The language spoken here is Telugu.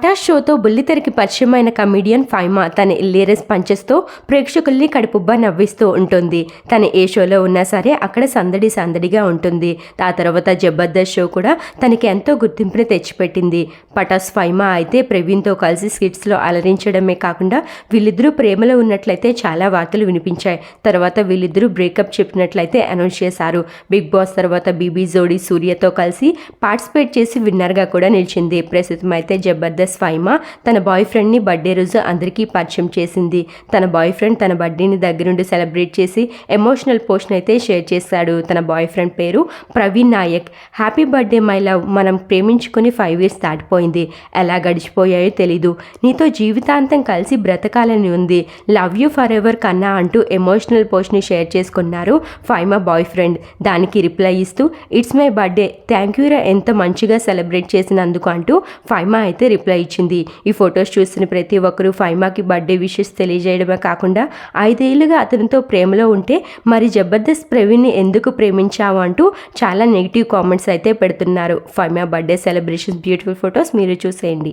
పటాష్ షోతో బుల్లితెరకి పరిచయమైన కమీడియన్ ఫైమా తన ఇల్లీరస్ పంచెస్తో ప్రేక్షకుల్ని కడుపుబ్బా నవ్విస్తూ ఉంటుంది. తను ఏ షోలో ఉన్నా సరే అక్కడ సందడి సందడిగా ఉంటుంది. ఆ తర్వాత జబర్దస్త్ షో కూడా తనకి ఎంతో గుర్తింపుని తెచ్చిపెట్టింది. పటాస్ ఫైమా అయితే ప్రవీణ్తో కలిసి స్కిట్స్లో అలరించడమే కాకుండా వీళ్ళిద్దరూ ప్రేమలో ఉన్నట్లయితే చాలా వార్తలు వినిపించాయి. తర్వాత వీళ్ళిద్దరూ బ్రేకప్ చెప్పినట్లయితే అనౌన్స్ చేశారు. బిగ్ బాస్ తర్వాత బీబీ జోడీ సూర్యతో కలిసి పార్టిసిపేట్ చేసి విన్నర్గా కూడా నిలిచింది. ప్రస్తుతం అయితే జబర్దస్త్ ఫైమా తన బాయ్ ఫ్రెండ్ని బర్త్డే రోజు అందరికీ పరిచయం చేసింది. తన బాయ్ ఫ్రెండ్ తన బర్త్డేని దగ్గరుండి సెలబ్రేట్ చేసి ఎమోషనల్ పోస్ట్ని అయితే షేర్ చేశాడు. తన బాయ్ ఫ్రెండ్ పేరు Praveen Nayak. Happy birthday my love. మనం ప్రేమించుకుని ఫైవ్ ఇయర్స్ దాటిపోయింది. ఎలా గడిచిపోయాయో తెలీదు. నీతో జీవితాంతం కలిసి బ్రతకాలని ఉంది. లవ్ యూ ఫర్ ఎవర్ కన్నా అంటూ ఎమోషనల్ పోస్ట్ని షేర్ చేసుకున్నారు ఫైమా బాయ్ ఫ్రెండ్ దానికి రిప్లై ఇస్తూ it's my birthday. Thank you రా ఎంత మంచిగా సెలబ్రేట్ చేసినందుకు అంటూ ఫైమా అయితే రిప్లై ఇచ్చింది. ఈ ఫొటోస్ చూసిన ప్రతి ఒక్కరూ ఫైమాకి బర్త్డే విషెస్ తెలియజేయడమే కాకుండా ఐదేళ్ళుగా అతనితో ప్రేమలో ఉంటే మరి జబర్దస్త్ ప్రవీణ్ని ఎందుకు ప్రేమించావు అంటూ చాలా నెగిటివ్ కామెంట్స్ అయితే పెడుతున్నారు. Faima birthday celebrations beautiful photos మీరు చూసేయండి.